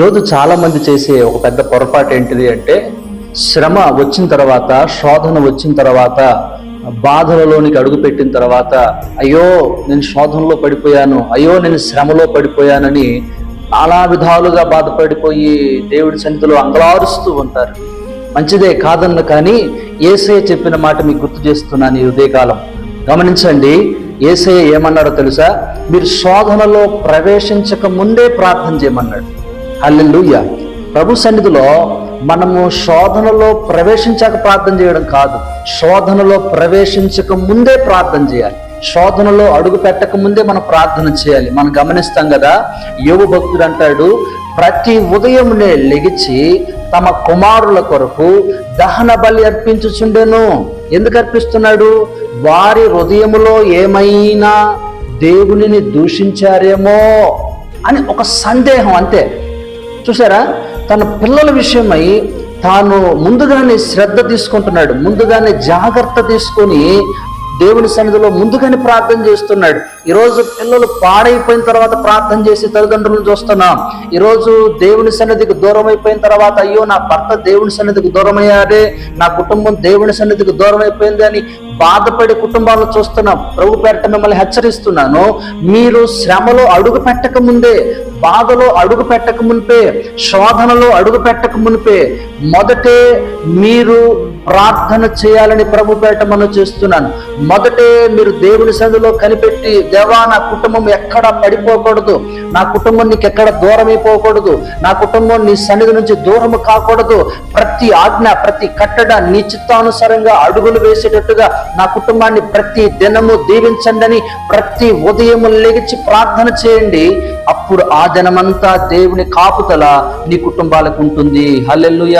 ఈరోజు చాలా మంది చేసే ఒక పెద్ద పొరపాటు ఏంటిది అంటే శ్రమ వచ్చిన తర్వాత శోధన వచ్చిన తర్వాత బాధలలోనికి అడుగు పెట్టిన తర్వాత అయ్యో నేను శోధనలో పడిపోయాను అయ్యో నేను శ్రమలో పడిపోయానని చాలా విధాలుగా బాధపడిపోయి దేవుడి సన్నిధిలో అంగలారుస్తూ ఉంటారు. మంచిదే కాదన్న కానీ ఏసయ్య చెప్పిన మాట మీకు గుర్తు చేస్తున్నాను ఈ ఉదయకాలం. గమనించండి ఏసయ్య ఏమన్నాడో తెలుసా? మీరు శోధనలో ప్రవేశించక ముందే ప్రార్థన చేయమన్నాడు. హల్లెలూయ. ప్రభు సన్నిధిలో మనము శోధనలో ప్రవేశించాక ప్రార్థన చేయడం కాదు శోధనలో ప్రవేశించక ముందే ప్రార్థన చేయాలి. శోధనలో అడుగు పెట్టక ముందే మనం ప్రార్థన చేయాలి. మనం గమనిస్తాం కదా యోగు భక్తుడు అంటాడు ప్రతి ఉదయమునే లెగిచి తమ కుమారుల కొరకు దహన బలి అర్పించుచుండెను. ఎందుకు అర్పిస్తున్నాడు? వారి హృదయములో ఏమైనా దేవునిని దూషించారేమో అని ఒక సందేహం అంతే. చూసారా తన పిల్లల విషయమై తాను ముందుగానే శ్రద్ధ తీసుకుంటున్నాడు. ముందుగానే జాగ్రత్త తీసుకొని దేవుని సన్నిధిలో ముందుగానే ప్రార్థన చేస్తున్నాడు. ఈరోజు పిల్లలు పాడైపోయిన తర్వాత ప్రార్థన చేసి తల్లిదండ్రులను చూస్తున్నాం. ఈరోజు దేవుని సన్నిధికి దూరం అయిపోయిన తర్వాత అయ్యో నా భర్త దేవుని సన్నిధికి దూరం అయ్యాడే నా కుటుంబం దేవుని సన్నిధికి దూరం అయిపోయింది అని బాధపడే కుటుంబాలను చూస్తున్నాం. ప్రభు పేరట మిమ్మల్ని హెచ్చరిస్తున్నాను. మీరు శ్రమలో అడుగు పెట్టక ముందే బాధలో అడుగు పెట్టక మునిపే శోధనలో అడుగు పెట్టక మునిపే మొదటే మీరు ప్రార్థన చేయాలని ప్రభు పేట మనం చేస్తున్నాను. మొదటే మీరు దేవుని సందులో కనిపెట్టి దేవా నా కుటుంబం ఎక్కడ పడిపోకూడదు? నా కుటుంబం నీకు ఎక్కడ దూరం అయిపోకూడదు నా కుటుంబం నీ సన్నిధి నుంచి దూరం కాకూడదు? ప్రతి ఆజ్ఞ ప్రతి కట్టడ నీ చిత్తానుసారంగా అడుగులు వేసేటట్టుగా నా కుటుంబాన్ని ప్రతి దినము దీవించండి అని ప్రతి ఉదయం లెగిచి ప్రార్థన చేయండి. అప్పుడు ఆ దినమంతా దేవుని కాపుతల నీ కుటుంబాలకు ఉంటుంది. హల్లెల్లుయా